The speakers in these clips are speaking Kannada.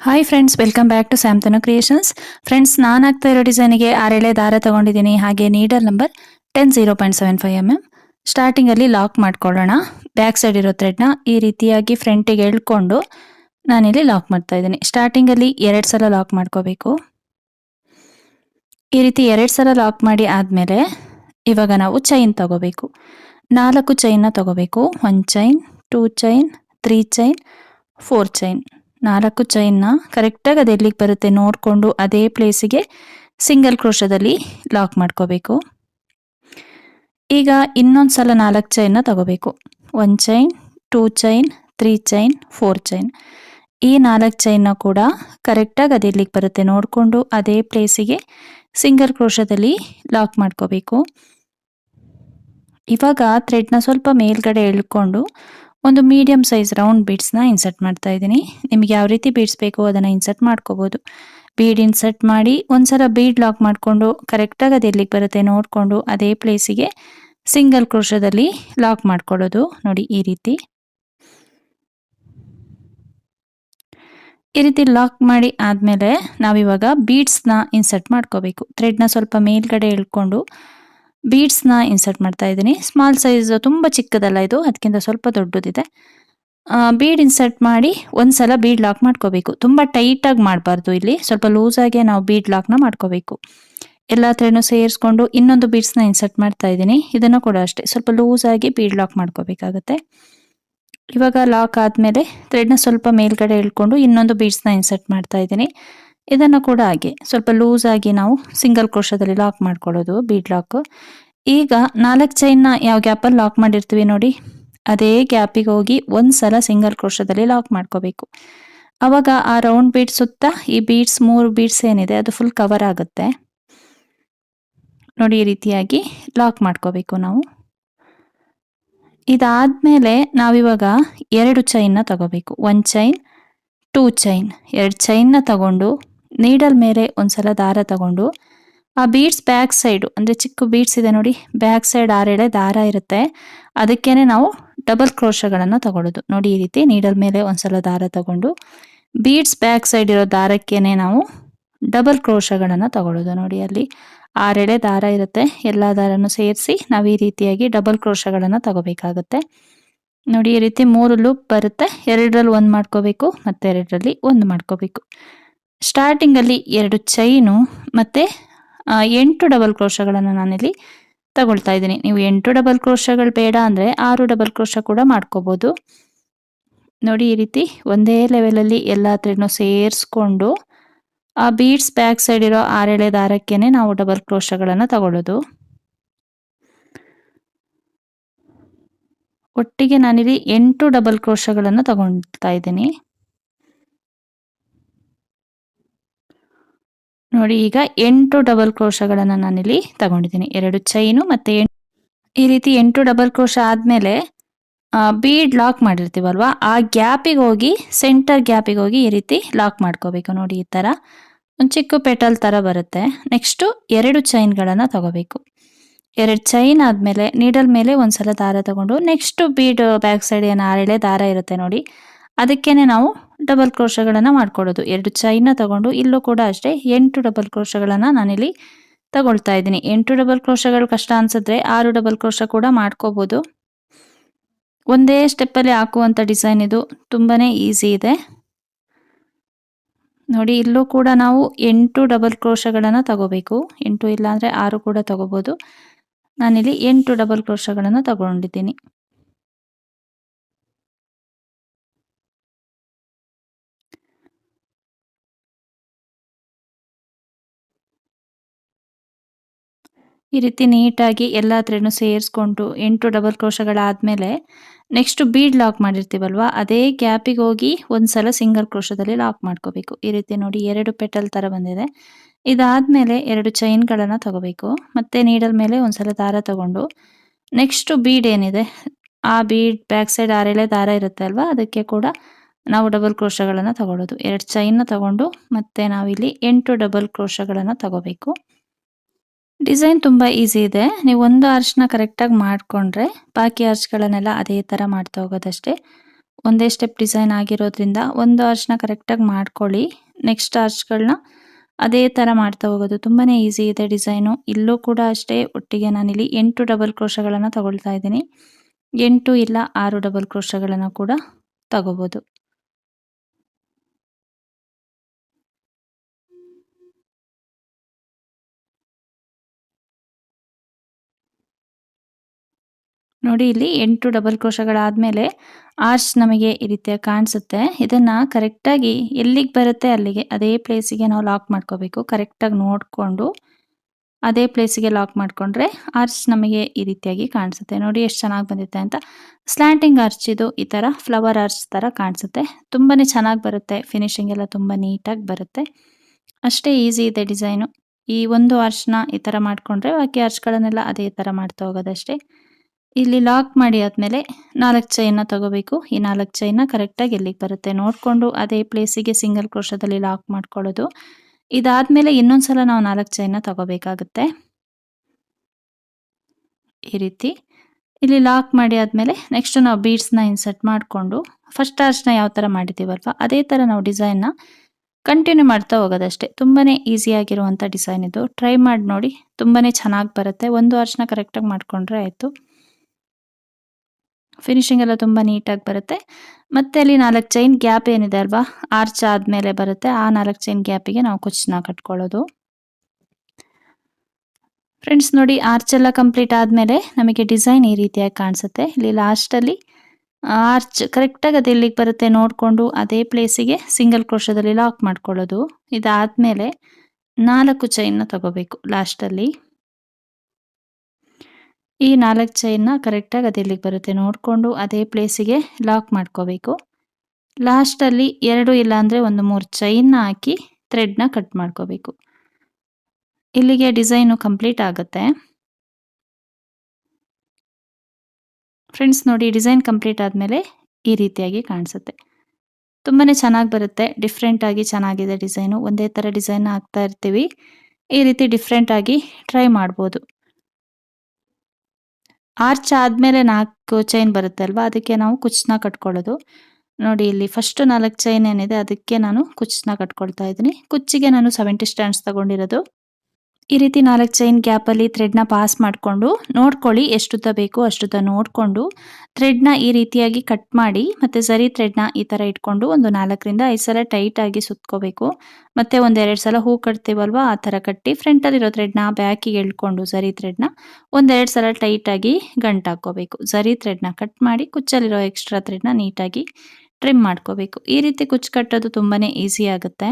Hi friends welcome back to Samthanu creations friends ನಾನು ಆಗ್ತಾ ಇರೋ ಡಿಸೈನಿಗೆ ಆರೆಳೆ ದಾರ ತಗೊಂಡಿದ್ದೀನಿ. ಹಾಗೆ needle number ten zero point seven five M M ಸ್ಟಾರ್ಟಿಂಗಲ್ಲಿ ಲಾಕ್ ಮಾಡ್ಕೊಳ್ಳೋಣ. ಬ್ಯಾಕ್ ಸೈಡ್ ಇರೋ ಥ್ರೆಡ್ನ ಈ ರೀತಿಯಾಗಿ ಫ್ರಂಟಿಗೆ ಎಳ್ಕೊಂಡು ನಾನಿಲ್ಲಿ ಲಾಕ್ ಮಾಡ್ತಾ ಇದ್ದೀನಿ. ಸ್ಟಾರ್ಟಿಂಗಲ್ಲಿ ಎರಡು ಸಲ ಲಾಕ್ ಮಾಡ್ಕೋಬೇಕು. ಈ ರೀತಿ ಎರಡು ಸಲ ಲಾಕ್ ಮಾಡಿ ಆದಮೇಲೆ ಇವಾಗ ನಾವು ಚೈನ್ ತಗೋಬೇಕು. ನಾಲ್ಕು ಚೈನ್ನ ತಗೋಬೇಕು. One chain two chain three chain four chain ನಾಲ್ಕು ಚೈನ್ನ ಕರೆಕ್ಟಾಗಿ ಅದು ಎಲ್ಲಿಗೆ ಬರುತ್ತೆ ನೋಡಿಕೊಂಡು ಅದೇ ಪ್ಲೇಸಿಗೆ ಸಿಂಗಲ್ ಕ್ರೋಶದಲ್ಲಿ ಲಾಕ್ ಮಾಡ್ಕೋಬೇಕು. ಈಗ ಇನ್ನೊಂದು ಸಲ ನಾಲ್ಕು ಚೈನ್ನ ತಗೋಬೇಕು. One chain, two chain, three chain, four chain. ಈ ನಾಲ್ಕು ಚೈನ್ನ ಕೂಡ ಕರೆಕ್ಟಾಗಿ ಅದು ಎಲ್ಲಿಗೆ ಬರುತ್ತೆ ನೋಡಿಕೊಂಡು ಅದೇ ಪ್ಲೇಸಿಗೆ ಸಿಂಗಲ್ ಕ್ರೋಶದಲ್ಲಿ ಲಾಕ್ ಮಾಡ್ಕೋಬೇಕು. ಇವಾಗ ಥ್ರೆಡ್ನ ಸ್ವಲ್ಪ ಮೇಲ್ಗಡೆ ಎಳ್ಕೊಂಡು ಒಂದು ಮೀಡಿಯಂ ಸೈಜ್ ರೌಂಡ್ ಬೀಡ್ಸ್ನ ಇನ್ಸರ್ಟ್ ಮಾಡ್ತಾ ಇದ್ದೀನಿ. ನಿಮಗೆ ಯಾವ ರೀತಿ ಬೀಡ್ಸ್ ಬೇಕೋ ಅದನ್ನು ಇನ್ಸರ್ಟ್ ಮಾಡ್ಕೋಬೋದು. ಬೀಡ್ ಇನ್ಸರ್ಟ್ ಮಾಡಿ ಒಂದ್ಸಲ ಬೀಡ್ ಲಾಕ್ ಮಾಡಿಕೊಂಡು ಕರೆಕ್ಟಾಗಿ ಅದು ಎಲ್ಲಿಗೆ ಬರುತ್ತೆ ನೋಡಿಕೊಂಡು ಅದೇ ಪ್ಲೇಸಿಗೆ ಸಿಂಗಲ್ ಕ್ರೋಶದಲ್ಲಿ ಲಾಕ್ ಮಾಡ್ಕೊಳ್ಳೋದು. ನೋಡಿ ಈ ರೀತಿ. ಈ ರೀತಿ ಲಾಕ್ ಮಾಡಿ ಆದಮೇಲೆ ನಾವಿವಾಗ ಬೀಡ್ಸ್ನ ಇನ್ಸರ್ಟ್ ಮಾಡ್ಕೋಬೇಕು. ಥ್ರೆಡ್ನ ಸ್ವಲ್ಪ ಮೇಲ್ಗಡೆ ಇಳ್ಕೊಂಡು ಬೀಡ್ಸ್ನ ಇನ್ಸರ್ಟ್ ಮಾಡ್ತಾ ಇದ್ದೀನಿ. ಸ್ಮಾಲ್ ಸೈಜ್ ತುಂಬ ಚಿಕ್ಕದಲ್ಲ ಇದು ಅದಕ್ಕಿಂತ ಸ್ವಲ್ಪ ದೊಡ್ಡದಿದೆ. ಬೀಡ್ ಇನ್ಸರ್ಟ್ ಮಾಡಿ ಒಂದ್ಸಲ ಬೀಡ್ ಲಾಕ್ ಮಾಡ್ಕೋಬೇಕು. ತುಂಬ ಟೈಟಾಗಿ ಮಾಡಬಾರ್ದು ಇಲ್ಲಿ. ಸ್ವಲ್ಪ ಲೂಸಾಗೆ ನಾವು ಬೀಡ್ ಲಾಕ್ನ ಮಾಡ್ಕೋಬೇಕು. ಎಲ್ಲ ಹತ್ರನೂ ಸೇರಿಸ್ಕೊಂಡು ಇನ್ನೊಂದು ಬೀಡ್ಸ್ನ ಇನ್ಸರ್ಟ್ ಮಾಡ್ತಾ ಇದ್ದೀನಿ. ಇದನ್ನು ಕೂಡ ಅಷ್ಟೇ. ಸ್ವಲ್ಪ ಲೂಸಾಗಿ ಬೀಡ್ ಲಾಕ್ ಮಾಡ್ಕೋಬೇಕಾಗತ್ತೆ. ಇವಾಗ ಲಾಕ್ ಆದಮೇಲೆ ಥ್ರೆಡ್ನ ಸ್ವಲ್ಪ ಮೇಲ್ಗಡೆ ಇಳ್ಕೊಂಡು ಇನ್ನೊಂದು ಬೀಡ್ಸ್ನ ಇನ್ಸರ್ಟ್ ಮಾಡ್ತಾ ಇದ್ದೀನಿ. ಇದನ್ನು ಕೂಡ ಹಾಗೆ. ಸ್ವಲ್ಪ ಲೂಸ್ ಆಗಿ ನಾವು ಸಿಂಗಲ್ ಕ್ರೋಶದಲ್ಲಿ ಲಾಕ್ ಮಾಡ್ಕೊಳ್ಳೋದು ಬೀಡ್ ಲಾಕ್ ಈಗ ನಾಲ್ಕು ಚೈನ್ನ ಯಾವ ಗ್ಯಾಪಲ್ಲಿ ಲಾಕ್ ಮಾಡಿರ್ತೀವಿ ನೋಡಿ. ಅದೇ ಗ್ಯಾಪಿಗೆ ಹೋಗಿ ಒಂದು ಸಲ ಸಿಂಗಲ್ ಕ್ರೋಶದಲ್ಲಿ ಲಾಕ್ ಮಾಡ್ಕೋಬೇಕು. ಆವಾಗ ಆ ರೌಂಡ್ ಬೀಡ್ ಸುತ್ತ ಈ ಬೀಡ್ಸ್ ಮೂರು ಬೀಡ್ಸ್ ಏನಿದೆ ಅದು ಫುಲ್ ಕವರ್ ಆಗುತ್ತೆ. ನೋಡಿ ಈ ರೀತಿಯಾಗಿ ಲಾಕ್ ಮಾಡ್ಕೋಬೇಕು ನಾವು. ಇದಾದ್ಮೇಲೆ ನಾವಿವಾಗ ಎರಡು ಚೈನ್ನ ತಗೋಬೇಕು. ಒನ್ ಚೈನ್ ಟೂ ಚೈನ್ ಎರಡು ಚೈನ್ನ ತಗೊಂಡು ನೀಡಲ್ ಮೇಲೆ ಒಂದ್ಸಲ ದಾರ ತಗೊಂಡು, ಆ ಬೀಡ್ಸ್ ಬ್ಯಾಕ್ ಸೈಡು ಅಂದರೆ ಚಿಕ್ಕ ಬೀಡ್ಸ್ ಇದೆ ನೋಡಿ ಬ್ಯಾಕ್ ಸೈಡ್ ಆರೆಳೆ ದಾರ ಇರುತ್ತೆ. ಅದಕ್ಕೇನೆ ನಾವು ಡಬಲ್ ಕ್ರೋಶಗಳನ್ನು ತಗೊಳ್ಳೋದು. ನೋಡಿ ಈ ರೀತಿ ನೀಡಲ್ ಮೇಲೆ ಒಂದ್ಸಲ ದಾರ ತಗೊಂಡು ಬೀಡ್ಸ್ ಬ್ಯಾಕ್ ಸೈಡ್ ಇರೋ ದಾರಕ್ಕೇನೆ ನಾವು ಡಬಲ್ ಕ್ರೋಶಗಳನ್ನು ತಗೊಳ್ಳೋದು. ನೋಡಿ ಅಲ್ಲಿ ಆರೆಳೆ ದಾರ ಇರುತ್ತೆ. ಎಲ್ಲ ದಾರನೂ ಸೇರಿಸಿ ನಾವು ಈ ರೀತಿಯಾಗಿ ಡಬಲ್ ಕ್ರೋಶಗಳನ್ನು ತಗೋಬೇಕಾಗುತ್ತೆ. ನೋಡಿ ಈ ರೀತಿ ಮೂರು ಲೂಪ್ ಬರುತ್ತೆ. ಎರಡರಲ್ಲಿ ಒಂದು ಮಾಡ್ಕೋಬೇಕು ಮತ್ತೆ ಎರಡರಲ್ಲಿ ಒಂದು ಮಾಡ್ಕೋಬೇಕು. ಸ್ಟಾರ್ಟಿಂಗಲ್ಲಿ ಎರಡು ಚೈನು ಮತ್ತು ಎಂಟು ಡಬಲ್ ಕ್ರೋಶಗಳನ್ನು ನಾನಿಲ್ಲಿ ತಗೊಳ್ತಾ ಇದ್ದೀನಿ. ನೀವು ಎಂಟು ಡಬಲ್ ಕ್ರೋಶಗಳು ಬೇಡ ಅಂದರೆ ಆರು ಡಬಲ್ ಕ್ರೋಶ ಕೂಡ ಮಾಡ್ಕೋಬೋದು. ನೋಡಿ ಈ ರೀತಿ ಒಂದೇ ಲೆವೆಲಲ್ಲಿ ಎಲ್ಲ ಥ್ರೆಡ್ನು ಸೇರಿಸ್ಕೊಂಡು, ಆ ಬೀಡ್ಸ್ ಬ್ಯಾಕ್ ಸೈಡ್ ಇರೋ ಆರೆಳೆ ದಾರಕ್ಕೇನೆ ನಾವು ಡಬಲ್ ಕ್ರೋಶಗಳನ್ನು ತಗೊಳ್ಳೋದು. ಒಟ್ಟಿಗೆ ನಾನಿಲ್ಲಿ ಎಂಟು ಡಬಲ್ ಕ್ರೋಶಗಳನ್ನು ತಗೊಳ್ತಾ ಇದ್ದೀನಿ. ನೋಡಿ, ಈಗ ಎಂಟು ಡಬಲ್ ಕ್ರೋಶಗಳನ್ನು ನಾನಿಲ್ಲಿ ತಗೊಂಡಿದ್ದೀನಿ. ಎರಡು ಚೈನು ಮತ್ತೆ ಈ ರೀತಿ ಎಂಟು ಡಬಲ್ ಕ್ರೋಶ ಆದಮೇಲೆ ಬೀಡ್ ಲಾಕ್ ಮಾಡಿರ್ತೀವಲ್ವಾ, ಆ ಗ್ಯಾಪಿಗೆ ಹೋಗಿ ಸೆಂಟರ್ ಗ್ಯಾಪಿಗೆ ಹೋಗಿ ಈ ರೀತಿ ಲಾಕ್ ಮಾಡ್ಕೋಬೇಕು. ನೋಡಿ, ಈ ಥರ ಒಂದು ಚಿಕ್ಕ ಪೆಟಲ್ ಥರ ಬರುತ್ತೆ. ನೆಕ್ಸ್ಟು ಎರಡು ಚೈನ್ಗಳನ್ನು ತಗೋಬೇಕು. ಎರಡು ಚೈನ್ ಆದಮೇಲೆ ನೀಡಲ್ ಮೇಲೆ ಒಂದ್ಸಲ ದಾರ ತಗೊಂಡು ನೆಕ್ಸ್ಟ್ ಬೀಡ್ ಬ್ಯಾಕ್ ಸೈಡ್ ಏನು ಆರೆಳೆ ದಾರ ಇರುತ್ತೆ ನೋಡಿ, ಅದಕ್ಕೇನೆ ನಾವು ಡಬಲ್ ಕ್ರೋಶಗಳನ್ನು ಮಾಡ್ಕೊಳ್ಳೋದು ಎರಡು ಚೈನ ತಗೊಂಡು ಇಲ್ಲೂ ಕೂಡ ಅಷ್ಟೇ ಎಂಟು ಡಬಲ್ ಕ್ರೋಶಗಳನ್ನು ನಾನಿಲ್ಲಿ ತಗೊಳ್ತಾ ಇದ್ದೀನಿ. ಎಂಟು ಡಬಲ್ ಕ್ರೋಶಗಳು ಕಷ್ಟ ಅನ್ಸಿದ್ರೆ ಆರು ಡಬಲ್ ಕ್ರೋಶ ಕೂಡ ಮಾಡ್ಕೋಬೋದು. ಒಂದೇ ಸ್ಟೆಪ್ಪಲ್ಲಿ ಹಾಕುವಂಥ ಡಿಸೈನ್ ಇದು ತುಂಬಾ ಈಸಿ ಇದೆ. ನೋಡಿ, ಇಲ್ಲೂ ಕೂಡ ನಾವು ಎಂಟು ಡಬಲ್ ಕ್ರೋಶಗಳನ್ನು ತಗೋಬೇಕು. ಎಂಟು ಇಲ್ಲಾಂದರೆ ಆರು ಕೂಡ ತಗೋಬೋದು. ನಾನಿಲ್ಲಿ ಎಂಟು ಡಬಲ್ ಕ್ರೋಶಗಳನ್ನು ತಗೊಂಡಿದ್ದೀನಿ. ಈ ರೀತಿ ನೀಟಾಗಿ ಎಲ್ಲ ಸೇರಿಸ್ಕೊಂಡು ಎಂಟು ಡಬಲ್ ಕ್ರೋಶಗಳಾದಮೇಲೆ ನೆಕ್ಸ್ಟ್ ಬೀಡ್ ಲಾಕ್ ಮಾಡಿರ್ತೀವಲ್ವ, ಅದೇ ಗ್ಯಾಪಿಗೆ ಹೋಗಿ ಒಂದ್ಸಲ ಸಿಂಗಲ್ ಕ್ರೋಶದಲ್ಲಿ ಲಾಕ್ ಮಾಡ್ಕೋಬೇಕು. ಈ ರೀತಿ ನೋಡಿ ಎರಡು ಪೆಟಲ್ ಥರ ಬಂದಿದೆ. ಇದಾದಮೇಲೆ ಎರಡು ಚೈನ್ಗಳನ್ನು ತಗೋಬೇಕು. ಮತ್ತೆ ನೀಡಲ್ ಮೇಲೆ ಒಂದ್ಸಲ ದಾರ ತಗೊಂಡು ನೆಕ್ಸ್ಟ್ ಬೀಡ್ ಏನಿದೆ, ಆ ಬೀಡ್ ಬ್ಯಾಕ್ ಸೈಡ್ ಆರೆಳೆ ದಾರ ಇರುತ್ತೆ ಅಲ್ವಾ, ಅದಕ್ಕೆ ಕೂಡ ನಾವು ಡಬಲ್ ಕ್ರೋಶಗಳನ್ನು ತಗೊಳ್ಳೋದು. ಎರಡು ಚೈನ್ನ ತಗೊಂಡು ಮತ್ತೆ ನಾವಿಲ್ಲಿ ಎಂಟು ಡಬಲ್ ಕ್ರೋಶಗಳನ್ನು ತಗೋಬೇಕು. ಡಿಸೈನ್ ತುಂಬ ಈಸಿ ಇದೆ. ನೀವು ಒಂದು ಆರ್ಚ್ನ ಕರೆಕ್ಟಾಗಿ ಮಾಡಿಕೊಂಡ್ರೆ ಬಾಕಿ ಆರ್ಚ್ಗಳನ್ನೆಲ್ಲ ಅದೇ ಥರ ಮಾಡ್ತಾ ಹೋಗೋದಷ್ಟೇ. ಒಂದೇ ಸ್ಟೆಪ್ ಡಿಸೈನ್ ಆಗಿರೋದ್ರಿಂದ ಒಂದು ಆರ್ಚ್ನ ಕರೆಕ್ಟಾಗಿ ಮಾಡ್ಕೊಳ್ಳಿ. ನೆಕ್ಸ್ಟ್ ಆರ್ಚ್ಗಳನ್ನ ಅದೇ ಥರ ಮಾಡ್ತಾ ಹೋಗೋದು ತುಂಬಾ ಈಸಿ ಇದೆ ಡಿಸೈನು ಇಲ್ಲೂ ಕೂಡ ಅಷ್ಟೇ ಒಟ್ಟಿಗೆ ನಾನಿಲ್ಲಿ ಎಂಟು ಡಬಲ್ ಕ್ರೋಶಗಳನ್ನು ತಗೊಳ್ತಾ ಇದ್ದೀನಿ. ಎಂಟು ಇಲ್ಲ ಆರು ಡಬಲ್ ಕ್ರೋಶಗಳನ್ನು ಕೂಡ ತಗೋಬೋದು. ನೋಡಿ, ಇಲ್ಲಿ ಎಂಟು ಡಬಲ್ ಕ್ರೋಶಗಳಾದಮೇಲೆ ಆರ್ಚ್ ನಮಗೆ ಈ ರೀತಿಯ ಕಾಣಿಸುತ್ತೆ. ಇದನ್ನು ಕರೆಕ್ಟಾಗಿ ಎಲ್ಲಿಗೆ ಬರುತ್ತೆ ಅಲ್ಲಿಗೆ ಅದೇ ಪ್ಲೇಸಿಗೆ ನಾವು ಲಾಕ್ ಮಾಡ್ಕೋಬೇಕು. ಕರೆಕ್ಟಾಗಿ ನೋಡಿಕೊಂಡು ಅದೇ ಪ್ಲೇಸಿಗೆ ಲಾಕ್ ಮಾಡಿಕೊಂಡ್ರೆ ಆರ್ಚ್ ನಮಗೆ ಈ ರೀತಿಯಾಗಿ ಕಾಣಿಸುತ್ತೆ. ನೋಡಿ, ಎಷ್ಟು ಚೆನ್ನಾಗಿ ಬಂದಿದೆ ಅಂತ. ಸ್ಲ್ಯಾಂಟಿಂಗ್ ಆರ್ಚ್ ಇದು ಈ ಥರ ಫ್ಲವರ್ ಆರ್ಚ್ ಥರ ಕಾಣಿಸುತ್ತೆ. ತುಂಬಾ ಚೆನ್ನಾಗಿ ಬರುತ್ತೆ. ಫಿನಿಶಿಂಗ್ ಎಲ್ಲ ತುಂಬ ನೀಟಾಗಿ ಬರುತ್ತೆ. ಅಷ್ಟೇ ಈಸಿ ಇದೆ ಡಿಸೈನು ಈ ಒಂದು ಆರ್ಚ್ನ ಈ ಥರ ಮಾಡಿಕೊಂಡ್ರೆ, ಬಾಕಿ ಆರ್ಚ್ಗಳನ್ನೆಲ್ಲ ಅದೇ ಥರ ಮಾಡ್ತಾ ಹೋಗೋದಷ್ಟೇ. ಇಲ್ಲಿ ಲಾಕ್ ಮಾಡಿ ಆದಮೇಲೆ ನಾಲ್ಕು ಚೈನ ತಗೋಬೇಕು. ಈ ನಾಲ್ಕು ಚೈನ ಕರೆಕ್ಟಾಗಿ ಎಲ್ಲಿಗೆ ಬರುತ್ತೆ ನೋಡಿಕೊಂಡು ಅದೇ ಪ್ಲೇಸಿಗೆ ಸಿಂಗಲ್ ಕ್ರೋಶದಲ್ಲಿ ಲಾಕ್ ಮಾಡ್ಕೊಳ್ಳೋದು. ಇದಾದಮೇಲೆ ಇನ್ನೊಂದ್ಸಲ ನಾವು ನಾಲ್ಕು ಚೈನ ತಗೋಬೇಕಾಗುತ್ತೆ. ಈ ರೀತಿ. ಇಲ್ಲಿ ಲಾಕ್ ಮಾಡಿ ಆದಮೇಲೆ ನೆಕ್ಸ್ಟ್ ನಾವು ಬೀಡ್ಸ್ನ ಇನ್ಸರ್ಟ್ ಮಾಡಿಕೊಂಡು ಫಸ್ಟ್ ಆರ್ಚ್ನ ಯಾವ ಥರ ಮಾಡಿದ್ದೀವಲ್ವ, ಅದೇ ಥರ ನಾವು ಡಿಸೈನ್ನ ಕಂಟಿನ್ಯೂ ಮಾಡ್ತಾ ಹೋಗೋದಷ್ಟೇ. ತುಂಬಾ ಈಸಿಯಾಗಿರುವಂಥ ಡಿಸೈನ್ ಇದು. ಟ್ರೈ ಮಾಡಿ ನೋಡಿ ತುಂಬಾ ಚೆನ್ನಾಗಿ ಬರುತ್ತೆ. ಒಂದು ಆರ್ಚ್ನ ಕರೆಕ್ಟಾಗಿ ಮಾಡಿಕೊಂಡ್ರೆ ಆಯಿತು. ಫಿನಿಶಿಂಗ್ ಎಲ್ಲ ತುಂಬ ನೀಟಾಗಿ ಬರುತ್ತೆ. ಮತ್ತೆ ಅಲ್ಲಿ ನಾಲ್ಕು ಚೈನ್ ಗ್ಯಾಪ್ ಏನಿದೆ ಅಲ್ವಾ? ಆರ್ಚ್ ಆದ್ಮೇಲೆ ಬರುತ್ತೆ. ಆ ನಾಲ್ಕು ಚೈನ್ ಗ್ಯಾಪಿಗೆ ನಾವು ಕುಚ್ಚನ್ನ ಕಟ್ಕೊಳ್ಳೋದು. ಫ್ರೆಂಡ್ಸ್ ನೋಡಿ ಆರ್ಚ್ ಎಲ್ಲ ಕಂಪ್ಲೀಟ್ ಆದಮೇಲೆ ನಮಗೆ ಡಿಸೈನ್ ಈ ರೀತಿಯಾಗಿ ಕಾಣಿಸುತ್ತೆ. ಇಲ್ಲಿ ಲಾಸ್ಟಲ್ಲಿ ಆರ್ಚ್ ಕರೆಕ್ಟಾಗಿ ಅದು ಎಲ್ಲಿಗೆ ಬರುತ್ತೆ ನೋಡಿಕೊಂಡು ಅದೇ ಪ್ಲೇಸಿಗೆ ಸಿಂಗಲ್ ಕ್ರೋಶದಲ್ಲಿ ಲಾಕ್ ಮಾಡ್ಕೊಳ್ಳೋದು. ಇದಾದ್ಮೇಲೆ ನಾಲ್ಕು ಚೈನ್ನ ತಗೋಬೇಕು ಲಾಸ್ಟಲ್ಲಿ ಈ ನಾಲ್ಕು ಚೈನ್ನ ಕರೆಕ್ಟಾಗಿ ಅದು ಇಲ್ಲಿಗೆ ಬರುತ್ತೆ. ನೋಡಿಕೊಂಡು ಅದೇ ಪ್ಲೇಸಿಗೆ ಲಾಕ್ ಮಾಡ್ಕೋಬೇಕು. ಲಾಸ್ಟಲ್ಲಿ ಎರಡು ಇಲ್ಲಾಂದರೆ ಒಂದು ಮೂರು ಚೈನ್ನ ಹಾಕಿ ಥ್ರೆಡ್ನ ಕಟ್ ಮಾಡ್ಕೋಬೇಕು. ಇಲ್ಲಿಗೆ ಡಿಸೈನು ಕಂಪ್ಲೀಟ್ ಆಗುತ್ತೆ. ಫ್ರೆಂಡ್ಸ್ ನೋಡಿ ಡಿಸೈನ್ ಕಂಪ್ಲೀಟ್ ಆದಮೇಲೆ ಈ ರೀತಿಯಾಗಿ ಕಾಣಿಸುತ್ತೆ. ತುಂಬಾ ಚೆನ್ನಾಗಿ ಬರುತ್ತೆ. ಡಿಫ್ರೆಂಟಾಗಿ ಚೆನ್ನಾಗಿದೆ ಡಿಸೈನು ಒಂದೇ ಥರ ಡಿಸೈನ್ ಹಾಕ್ತಾ ಇರ್ತೀವಿ. ಈ ರೀತಿ ಡಿಫ್ರೆಂಟಾಗಿ ಟ್ರೈ ಮಾಡ್ಬೋದು. ಆರ್ಚ್ ಆದಮೇಲೆ ನಾಲ್ಕು ಚೈನ್ ಬರುತ್ತೆ ಅಲ್ವಾ ಅದಕ್ಕೆ ನಾವು ಕುಚ್ಚನ್ನ ಕಟ್ಕೊಳ್ಳೋದು. ನೋಡಿ, ಇಲ್ಲಿ ಫಸ್ಟ್ ನಾಲ್ಕು ಚೈನ್ ಏನಿದೆ, ಅದಕ್ಕೆ ನಾನು ಕುಚ್ಚನ್ನ ಕಟ್ಕೊಳ್ತಾ ಇದ್ದೀನಿ. ಕುಚ್ಚಿಗೆ ನಾನು ಸೆವೆಂಟಿ ಸ್ಟ್ಯಾಂಡ್ಸ್ ತಗೊಂಡಿರೋದು. ಈ ರೀತಿ ನಾಲ್ಕು ಚೈನ್ ಗ್ಯಾಪಲ್ಲಿ ಥ್ರೆಡ್ನ ಪಾಸ್ ಮಾಡಿಕೊಂಡು ನೋಡ್ಕೊಳ್ಳಿ ಎಷ್ಟುದ್ದ ಬೇಕು ಅಷ್ಟುದ್ದ ನೋಡಿಕೊಂಡು ಥ್ರೆಡ್ನ ಈ ರೀತಿಯಾಗಿ ಕಟ್ ಮಾಡಿ ಮತ್ತು ಸರಿ ಥ್ರೆಡ್ನ ಈ ಥರ ಇಟ್ಕೊಂಡು ಒಂದು ನಾಲ್ಕರಿಂದ ಐದು ಸಲ ಟೈಟಾಗಿ ಸುತ್ಕೋಬೇಕು. ಮತ್ತು ಒಂದೆರಡು ಸಲ ಹೂ ಕಟ್ತೀವಲ್ವ? ಆ ಥರ ಕಟ್ಟಿ ಫ್ರಂಟಲ್ಲಿರೋ ಥ್ರೆಡ್ನ ಬ್ಯಾಕಿಗೆ ಎಳ್ಕೊಂಡು ಸರಿ ಥ್ರೆಡ್ನ ಒಂದೆರಡು ಸಲ ಟೈಟಾಗಿ ಗಂಟು ಹಾಕ್ಕೋಬೇಕು. ಸರಿ ಥ್ರೆಡ್ನ ಕಟ್ ಮಾಡಿ ಕುಚ್ಚಲ್ಲಿರೋ ಎಕ್ಸ್ಟ್ರಾ ಥ್ರೆಡ್ನ ನೀಟಾಗಿ ಟ್ರಿಮ್ ಮಾಡ್ಕೋಬೇಕು. ಈ ರೀತಿ ಕುಚ್ಚು ಕಟ್ಟೋದು ತುಂಬಾ ಈಸಿ ಆಗುತ್ತೆ.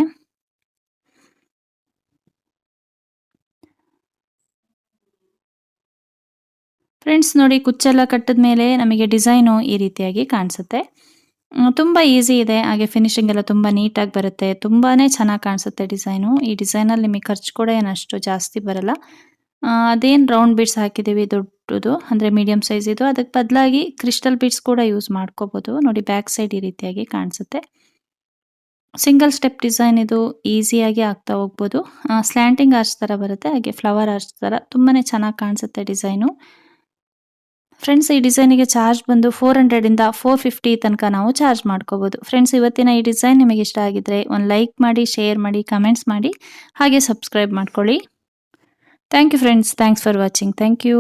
ಫ್ರೆಂಡ್ಸ್ ನೋಡಿ, ಕುಚ್ಚೆಲ್ಲ ಕಟ್ಟಿದ ಮೇಲೆ ನಮಗೆ ಡಿಸೈನು ಈ ರೀತಿಯಾಗಿ ಕಾಣಿಸುತ್ತೆ. ತುಂಬ ಈಸಿ ಇದೆ. ಹಾಗೆ ಫಿನಿಶಿಂಗ್ ಎಲ್ಲ ತುಂಬ ನೀಟಾಗಿ ಬರುತ್ತೆ. ತುಂಬಾ ಚೆನ್ನಾಗಿ ಕಾಣಿಸುತ್ತೆ ಡಿಸೈನು. ಈ ಡಿಸೈನಲ್ಲಿ ನಿಮಗೆ ಖರ್ಚು ಕೂಡ ಏನಷ್ಟು ಜಾಸ್ತಿ ಬರಲ್ಲ. ಅದೇನು ರೌಂಡ್ ಬೀಡ್ಸ್ ಹಾಕಿದ್ದೀವಿ ದೊಡ್ಡದು, ಅಂದರೆ ಮೀಡಿಯಮ್ ಸೈಜ್ ಇದು. ಅದಕ್ಕೆ ಬದಲಾಗಿ ಕ್ರಿಸ್ಟಲ್ ಬೀಡ್ಸ್ ಕೂಡ ಯೂಸ್ ಮಾಡ್ಕೋಬೋದು. ನೋಡಿ ಬ್ಯಾಕ್ ಸೈಡ್ ಈ ರೀತಿಯಾಗಿ ಕಾಣಿಸುತ್ತೆ. ಸಿಂಗಲ್ ಸ್ಟೆಪ್ ಡಿಸೈನ್ ಇದು ಈಸಿಯಾಗಿ ಆಗ್ತಾ ಹೋಗ್ಬೋದು. ಸ್ಲ್ಯಾಂಟಿಂಗ್ ಆರ್ಚ್ ಥರ ಬರುತ್ತೆ. ಹಾಗೆ ಫ್ಲವರ್ ಆರ್ಚ್ ಥರ ತುಂಬಾ ಚೆನ್ನಾಗಿ ಕಾಣಿಸುತ್ತೆ ಡಿಸೈನು. ಫ್ರೆಂಡ್ಸ್ ಈ ಡಿಸೈನಿಗೆ ಚಾರ್ಜ್ ಬಂದು ಫೋರ್ ಹಂಡ್ರೆಡಿಂದ ಫೋರ್ ಫಿಫ್ಟಿ ತನಕ ನಾವು ಚಾರ್ಜ್ ಮಾಡ್ಕೋಬೋದು. ಫ್ರೆಂಡ್ಸ್ ಇವತ್ತಿನ ಈ ಡಿಸೈನ್ ನಿಮಗೆ ಇಷ್ಟ ಆಗಿದ್ರೆ ಒಂದು ಲೈಕ್ ಮಾಡಿ ಶೇರ್ ಮಾಡಿ ಕಮೆಂಟ್ಸ್ ಮಾಡಿ, ಹಾಗೆ ಸಬ್ಸ್ಕ್ರೈಬ್ ಮಾಡ್ಕೊಳ್ಳಿ. Thank you friends thanks for watching thank you